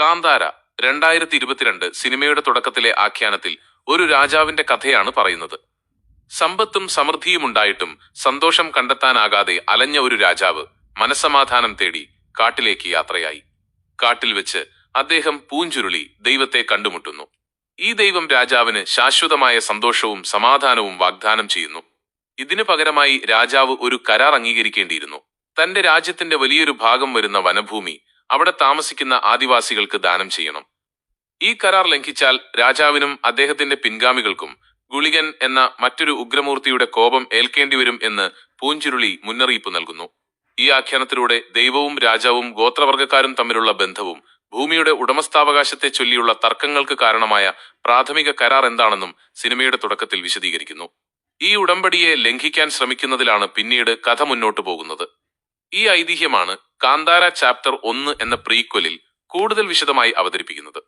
കാന്താര രണ്ടായിരത്തി ഇരുപത്തിരണ്ട് സിനിമയുടെ തുടക്കത്തിലെ ആഖ്യാനത്തിൽ ഒരു രാജാവിന്റെ കഥയാണ് പറയുന്നത്. സമ്പത്തും സമൃദ്ധിയും ഉണ്ടായിട്ടും സന്തോഷം കണ്ടെത്താനാകാതെ അലഞ്ഞ ഒരു രാജാവ് മനസ്സമാധാനം തേടി കാട്ടിലേക്ക് യാത്രയായി. കാട്ടിൽ വെച്ച് അദ്ദേഹം പൂഞ്ചുരുളി ദൈവത്തെ കണ്ടുമുട്ടുന്നു. ഈ ദൈവം രാജാവിന് ശാശ്വതമായ സന്തോഷവും സമാധാനവും വാഗ്ദാനം ചെയ്യുന്നു. ഇതിനു പകരമായി രാജാവ് ഒരു കരാർ അംഗീകരിക്കേണ്ടിയിരുന്നു. തന്റെ രാജ്യത്തിന്റെ വലിയൊരു ഭാഗം വരുന്ന വനഭൂമി അവിടെ താമസിക്കുന്ന ആദിവാസികൾക്ക് ദാനം ചെയ്യണം. ഈ കരാർ ലംഘിച്ചാൽ രാജാവിനും അദ്ദേഹത്തിന്റെ പിൻഗാമികൾക്കും ഗുളികൻ എന്ന മറ്റൊരു ഉഗ്രമൂർത്തിയുടെ കോപം ഏൽക്കേണ്ടി വരും എന്ന് പൂഞ്ചിരുളി മുന്നറിയിപ്പ് നൽകുന്നു. ഈ ആഖ്യാനത്തിലൂടെ ദൈവവും രാജാവും ഗോത്രവർഗക്കാരും തമ്മിലുള്ള ബന്ധവും ഭൂമിയുടെ ഉടമസ്ഥാവകാശത്തെ ചൊല്ലിയുള്ള തർക്കങ്ങൾക്ക് കാരണമായ പ്രാഥമിക കരാർ എന്താണെന്നും സിനിമയുടെ തുടക്കത്തിൽ വിശദീകരിക്കുന്നു. ഈ ഉടമ്പടിയെ ലംഘിക്കാൻ ശ്രമിക്കുന്നതിലാണ് പിന്നീട് കഥ മുന്നോട്ടു പോകുന്നത്. ഈ ഐതിഹ്യമാണ് കാന്താര ചാപ്റ്റർ ഒന്ന് എന്ന പ്രീക്വലിൽ കൂടുതൽ വിശദമായി അവതരിപ്പിക്കുന്നത്.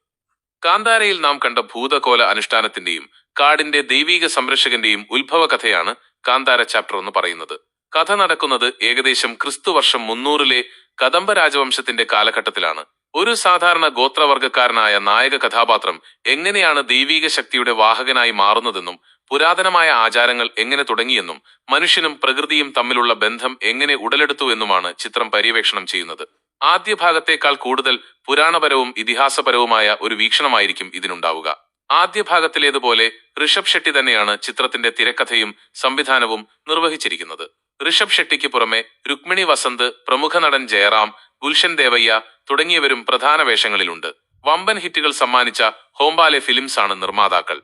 കാന്താരയിൽ നാം കണ്ട ഭൂതകോല അനുഷ്ഠാനത്തിന്റെയും കാടിന്റെ ദൈവീക സംരക്ഷകന്റെയും ഉത്ഭവ കഥയാണ് കാന്താര ചാപ്റ്റർ എന്ന് പറയുന്നത്. കഥ നടക്കുന്നത് ഏകദേശം ക്രിസ്തു വർഷം മുന്നൂറിലെ കദംബ രാജവംശത്തിന്റെ കാലഘട്ടത്തിലാണ്. ഒരു സാധാരണ ഗോത്രവർഗക്കാരനായ നായക കഥാപാത്രം എങ്ങനെയാണ് ദൈവീക ശക്തിയുടെ വാഹകനായി മാറുന്നതെന്നും പുരാതനമായ ആചാരങ്ങൾ എങ്ങനെ തുടങ്ങിയെന്നും മനുഷ്യനും പ്രകൃതിയും തമ്മിലുള്ള ബന്ധം എങ്ങനെ ഉടലെടുത്തു എന്നുമാണ് ചിത്രം പര്യവേക്ഷണം ചെയ്യുന്നത്. ആദ്യ ഭാഗത്തേക്കാൾ കൂടുതൽ പുരാണപരവും ഇതിഹാസപരവുമായ ഒരു വീക്ഷണമായിരിക്കും ഇതിനുണ്ടാവുക. ആദ്യ ഭാഗത്തിലേതുപോലെ ഋഷഭ് ഷെട്ടി തന്നെയാണ് ചിത്രത്തിന്റെ തിരക്കഥയും സംവിധാനവും നിർവഹിച്ചിരിക്കുന്നത്. ഋഷഭ് ഷെട്ടിക്ക് പുറമെ രുക്മിണി വസന്ത് പ്രമുഖ നടൻ ജയറാം ഗുൽഷൻ ദേവയ്യ തുടങ്ങിയവരും പ്രധാന വേഷങ്ങളിലുണ്ട്. വമ്പൻ ഹിറ്റുകൾ സമ്മാനിച്ച ഹോംബാലെ ഫിലിംസ് ആണ് നിർമ്മാതാക്കൾ.